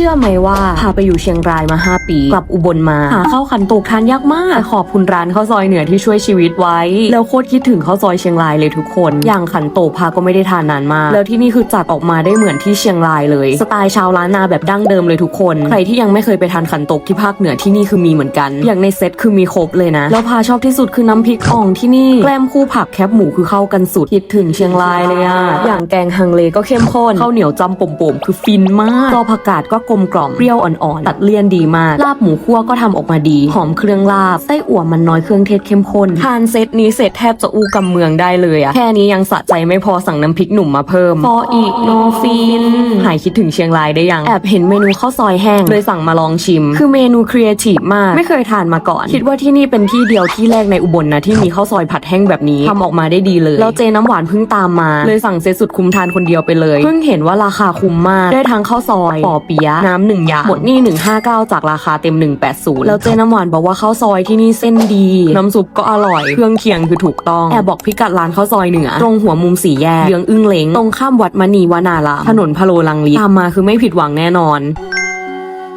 ชื่อไหมว่าพาไปอยู่เชียงรายมา 5 ปี กลับอุบลมา หาข้าวขันโตกทานยากมากแต่ขอบคุณร้านข้าวซอยเหนือที่ช่วยชีวิตไว้ แล้วโคตรคิดถึงข้าวซอยเชียงรายเลยทุกคน อย่างขันโตกพาก็ไม่ได้ทานนานมาก แล้วที่นี่คือจัดออกมาได้เหมือนที่เชียงรายเลย สไตล์ชาวล้านนาแบบดั้งเดิมเลยทุกคน ใครที่ยังไม่เคยไปทานขันโตกที่ภาคเหนือที่นี่คือมีเหมือนกัน อย่างในเซตคือมีครบเลยนะ แล้วพาชอบที่สุดคือน้ำพริกอ่องที่นี่ แกล้มคู่ผักแคบหมูคือเข้ากันสุดคิดถึงเชียงรายเลยอะอย่างแกงฮังเลก็เข้มข้นข้าวเหนียวจำป่มๆคือฟินมากซอผักกาดก็กลมกล่อมเปรี้ยวอ่อนๆตัดเลี่ยนดีมาก ลาบหมูคั่วก็ทำออกมาดี หอมเครื่องลาบไส้อั่วมันน้อยเครื่องเทศเข้มข้นทานเซตนี้เสร็จแทบจะอู้กำเมืองได้เลยอะแค่นี้ยังสะใจไม่พอสั่งน้ำพริกหนุ่มมาเพิ่มพออีกโนฟินหายคิดถึงเชียงรายได้ยังแอบเห็นเมนูข้าวซอยแห้งเลยสั่งมาลองชิม คือเมนูครีเอทีฟมาก ไม่เคยทานมาก่อน คิดว่าที่นี่เป็นที่เดียวที่แรกในอุบลนะที่มีข้าวซอยผัดแห้งแบบนี้ทำออกมาได้ดีเลยแล้วเจน้ำหวานเพิ่งตามมา เลยสั่งเซตสุดคุ้มทานคนเดียวไปเลย เพิ่งเห็นว่าราคาคุ้มมากได้ทั้งข้าวซอยปอเปียะน้ำหนึ่งอย่างหมดนี่ 159 จากราคาเต็ม 180 แล้วเจน้ำหวานบอกว่าข้าวซอยที่นี่เส้นดี น้ำซุปก็อร่อย เครื่องเคียงคือถูกต้อง แอบบอกพิกัดร้านข้าวซอยเหนือ ตรงหัวมุมสี่แยกเยื้องอึ้งเล้งตรงข้ามวัดมณีวนารามถนนพะโลลังลีตามมาคือไม่ผิดหวังแน่นอน